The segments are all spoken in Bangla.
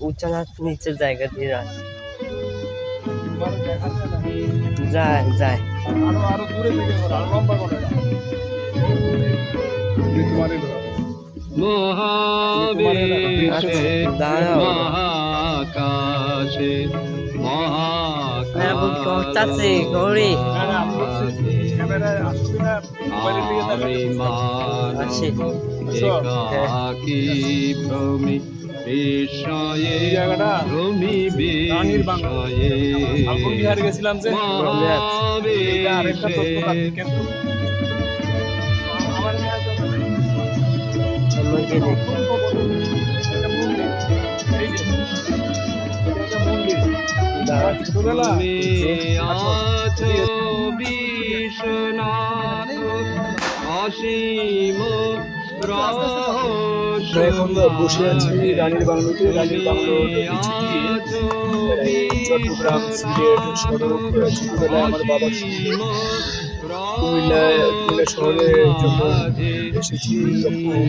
উঁচা না নিচের জায়গা দিয়ে যায় যায়। দাঁড়াও। মহাকাশে হ্যাঁ গৌরী না, না, আমি বলছি, ক্যামেরায় আসবে বাংলা। বিস্ময়ে আলবন বিহারে গেছিলাম যে আরেকটা মনে হয় ছোটবেলা তুমি অসীম রহস্য এখন বসে আছি রানীর বাংলোতে, রানীর বাংলোর চট্টগ্রাম সিলেট ছোটবেলায় আমার বাবার সঙ্গে কুমিল্লায়, কুমিল্লা শহরের জন্য এসেছি। তখন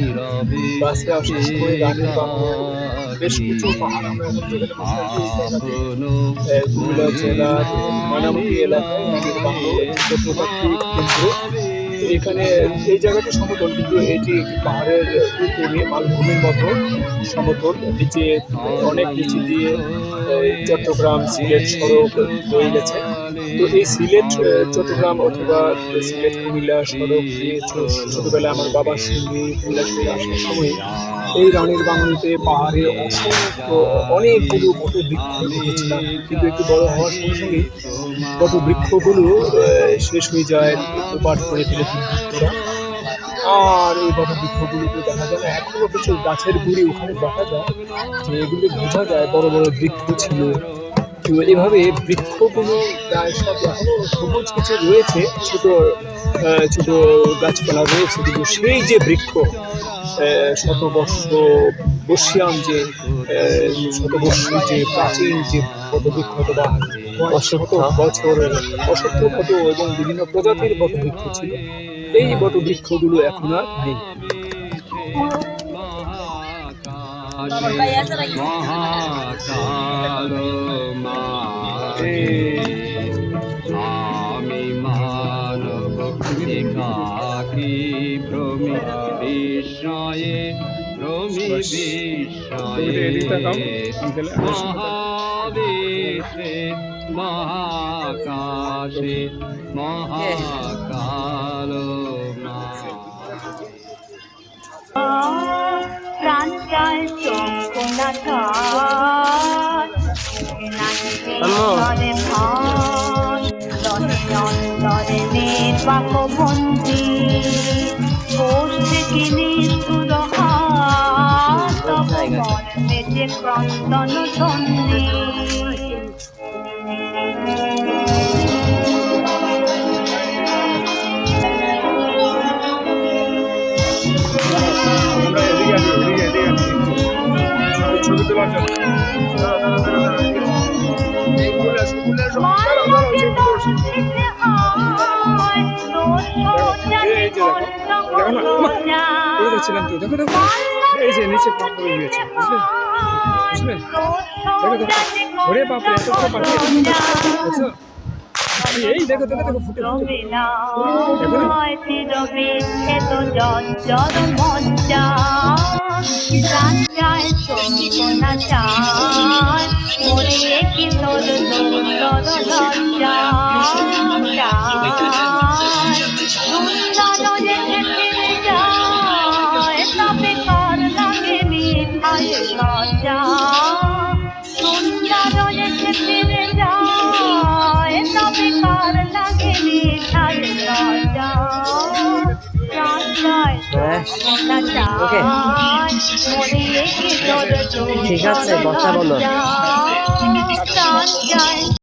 বাসে আসার সময় রানীর বাংলো বেশ কিছু পাহাড় আমরা এখন যেখানে বসে আছি কুমিল্লা এলাকায় কেন্দ্র এখানে এই জায়গাটি সমতল, কিন্তু এটি পাহাড়ের উপরে মালভূমির মতো সমতল। নিচে অনেক নিচে দিয়ে চট্টগ্রাম সিলেট সড়ক বয়ে গেছে। তো এই সিলেট চট্টগ্রাম অথবা সিলেট কুমিল্লা সড়ক দিয়ে ছোটবেলায় আমার বাবার সঙ্গে কুমিল্লা সঙ্গে আসার সময় এই রানের বাংলাতে পাহাড়ে অসংখ্য অনেকগুলো কত বৃক্ষ দেখেছিলাম কিন্তু একটু বড় হওয়ার সঙ্গে সঙ্গে কত বৃক্ষগুলো শেষ হয়ে যায় পাঠ করে ফেলে আর এই কত বৃক্ষগুলোকে দেখা যায় না এখনও কিছু গাছের গুড়ি ওখানে দেখা যায়, যে এগুলি বোঝা যায় বড় বড় বৃক্ষ ছিল। এভাবে বৃক্ষগুলো প্রায় সব সবুজ কিছু রয়েছে, ছোট ছোট গাছপালা রয়েছে, কিন্তু সেই যে বৃক্ষ শতবর্ষ বর্ষিয়ান যে শতবর্ষী যে প্রাচীন যে বটবৃক্ষ অথবা অশত বছর, অসত্য কত এবং বিভিন্ন প্রজাতির বটবৃক্ষ ছিল, এই বটবৃক্ষগুলো এখন আর নেই। মহাকাল আমি মানব একাকী ভ্রমি বিস্ময়ে ভ্রমি বিস্ময়ে তাহলে মহাকাশে মহাকাল প্রাণ চায় চম্পনা ঘাট নাচে ভান দলে অন্তরে নির্বাক বন্দি আমরা এদিকে আছি এদিকে এদিকে আছি ছবি তোলার জন্য দেখো, দেখো। এই যে নিচে পা পড়ে গিয়েছে, বুঝলে? বুঝলে? দেখো, দেখো। ওরে বাপরে, এত। দেখছ? এই, দেখো, দেখো, দেখো, ফুটে, ফুটে। সুন্দর ফিরে যায় তবে কার লাগে কি তোর ঠিক আছে, কথা বলো।